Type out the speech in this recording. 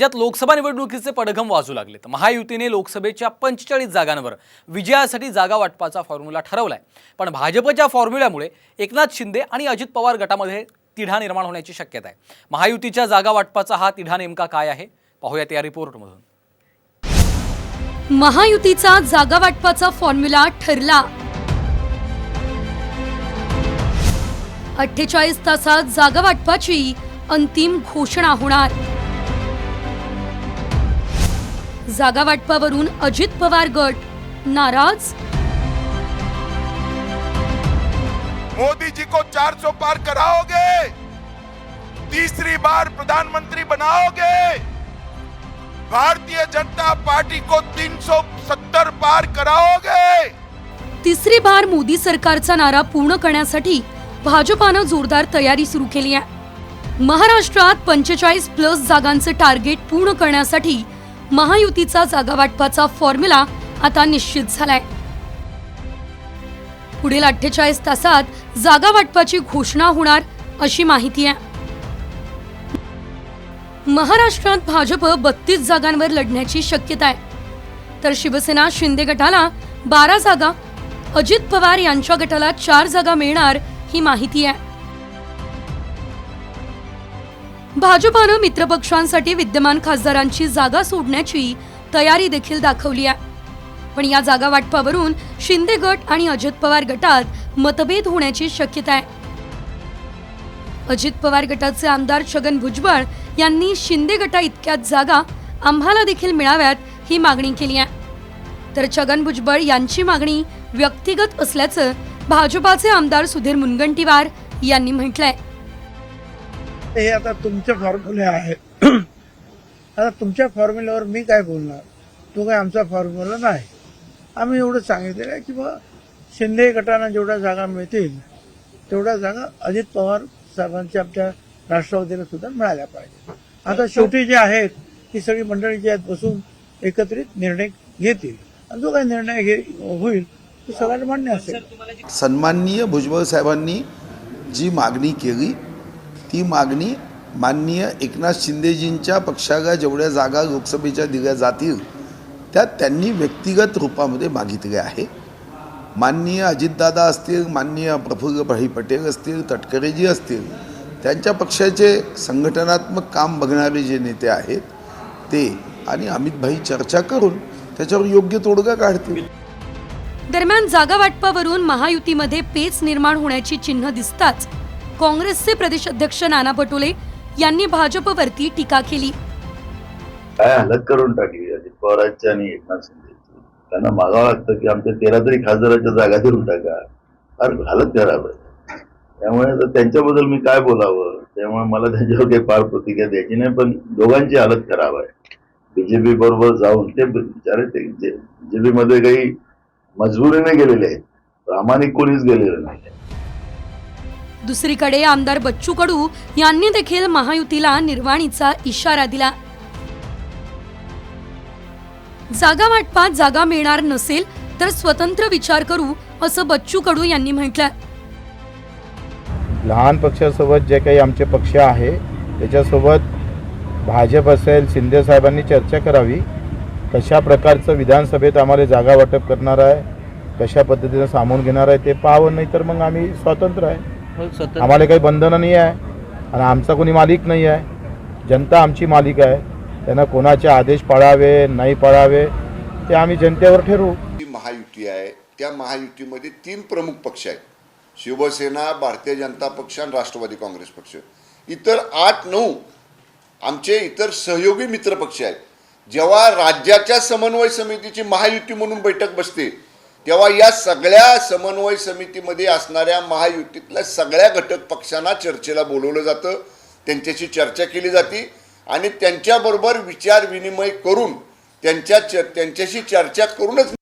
राज्यात लोकसभा निवडणुकीचे पडघम वाजू लागलेत महायुतीने लोकसभेच्या पंचेचाळीस जागांवर विजयासाठी जागा वाटपाचा फॉर्म्युला ठरवलाय. पण भाजपच्या फॉर्म्युल्यामुळे एकनाथ शिंदे आणि अजित पवार गटामध्ये तिढा निर्माण होण्याची शक्यता आहे. महायुतीच्या जागा वाटपाचा हा तिढा नेमका काय आहे? पाहूयात या रिपोर्टमधून. महायुतीचा जागा वाटपाचा फॉर्म्युला ठरला. अठ्ठेचाळीस तासात जागा वाटपाची अंतिम घोषणा होणार. जागा वाटपावरून अजित पवार गट. नाराज? मोदी जी को 400 पार कराओगे? तीसरी बार प्रधानमंत्री बनाओगे? भारतीय जनता पार्टी को 370 पार कराओगे? तिसरी बार मोदी सरकारचा नारा पूर्ण करण्यासाठी भाजपानं जोरदार तयारी सुरू केली आहे. महाराष्ट्रात पंचेचाळीस प्लस जागांचं टार्गेट पूर्ण करण्यासाठी महायुतीचा जागा वाटपाचा फॉर्म्युला आता निश्चित झालाय. पुढील अठ्ठेचाळीस तासात जागा वाटपाची घोषणा होणार अशी माहिती आहे. महाराष्ट्रात भाजप बत्तीस जागांवर लढण्याची शक्यता आहे. तर शिवसेना शिंदे गटाला बारा जागा अजित पवार यांच्या गटाला चार जागा मिळणार ही माहिती आहे. भाजपानं मित्रपक्षांसाठी विद्यमान खासदारांची जागा सोडण्याची तयारी देखील दाखवली आहे. पण या जागा वाटपावरून शिंदे गट आणि अजित पवार गटात मतभेद होण्याची शक्यता आहे. अजित पवार गटाचे आमदार छगन भुजबळ यांनी शिंदे गटा इतक्याच जागा आम्हाला देखील मिळाव्यात ही मागणी केली आहे. तर छगन भुजबळ यांची मागणी व्यक्तिगत असल्याचं भाजपाचे आमदार सुधीर मुनगंटीवार यांनी म्हटलंय. हे आता तुमचे फॉर्म्युले आहेत. आता तुमच्या फॉर्म्युल्यावर मी काय बोलणार? तो काय आमचा फॉर्म्युला नाही. आम्ही एवढं सांगितलेलं आहे की बा शिंदे गटांना जेवढ्या जागा मिळतील तेवढ्या जागा अजित पवार साहेबांच्या आमच्या राष्ट्रवादीला सुद्धा मिळाल्या पाहिजे. आता शेवटी जे आहेत ती सगळी मंडळी जी आहेत बसून एकत्रित निर्णय घेतील. आणि जो काही निर्णय घे होईल तो सगळ्यांना मान्य असेल. सन्माननीय भुजबळ साहेबांनी जी मागणी केली ती मागणी माननीय एकनाथ शिंदेजींच्या पक्षाला जेवढ्या जागा लोकसभेच्या दिल्या जातील त्या त्यांनी व्यक्तिगत रूपामध्ये मागितल्या आहे. माननीय अजितदादा असतील माननीय प्रफुल्लभाई पटेल असतील तटकरेजी असतील त्यांच्या पक्षाचे संघटनात्मक काम बघणारे जे नेते आहेत ते आणि अमितभाई चर्चा करून त्याच्यावर योग्य तोडगा काढतील. दरम्यान जागा वाटपावरून महायुतीमध्ये पेच निर्माण होण्याची चिन्ह दिसताच काँग्रेसचे प्रदेश अध्यक्ष नाना पटोले यांनी भाजपवरती टीका केली. काय हालत करून टाकली अजित पवारांची आणि एकनाथ शिंदेची त्यांना मागावं लागतं की आमच्या तेरा तरी खासदाराच्या जागा देऊन टाका. फार हालत खराब आहे. त्यामुळे तर त्यांच्याबद्दल मी काय बोलावं? त्यामुळे मला त्यांच्यावर काही फार प्रतिक्रिया द्यायची नाही पण दोघांची हालत खराब आहे. बीजेपी बरोबर जाऊन ते बिचारे ते बीजेपीमध्ये काही मजबुरीने गेलेले आहेत. प्रामाणिक कोणीच गेलेलं नाही. दुसरीकडे आमदार बच्चू कडू यांनी देखील महायुतीला निर्वाणीचा इशारा दिला. जागा वाटपात जागा मिळणार नसेल तर स्वतंत्र विचार करू असं बच्चू कडू यांनी म्हटलं. लहान पक्षासोबत जे काही आमचे पक्ष आहे त्याच्यासोबत भाजप असेल शिंदे साहेबांनी चर्चा करावी. कशा प्रकारचं विधानसभेत आम्हाला जागा वाटप करणार आहे कशा पद्धतीनं सामावून घेणार आहे ते पाहावं नाही तर मग आम्ही स्वतंत्र आहे. आम्हाला काही बंधनं नाही आहे आणि आमचा कोणी मालिक नाही आहे. जनता आमची मालिक आहे. त्यांना कोणाचे आदेश पाळावे नाही पाळावे ते आम्ही जनतेवर ठरवू. महायुती आहे त्या महायुतीमध्ये तीन प्रमुख पक्ष आहेत. शिवसेना भारतीय जनता पक्ष आणि राष्ट्रवादी काँग्रेस पक्ष. इतर आठ नऊ आमचे इतर सहयोगी मित्र पक्ष आहेत. जेव्हा राज्याच्या समन्वय समितीची महायुती म्हणून बैठक बसते तेव्हा या सगळ्या समन्वय समितीमध्ये असणाऱ्या महायुतीतल्या सगळ्या घटक पक्षांना चर्चेला बोलवलं जातं. त्यांच्याशी चर्चा केली जाते आणि त्यांच्याबरोबर विचार विनिमय करून त्यांच्या च त्यांच्याशी चर्चा करूनच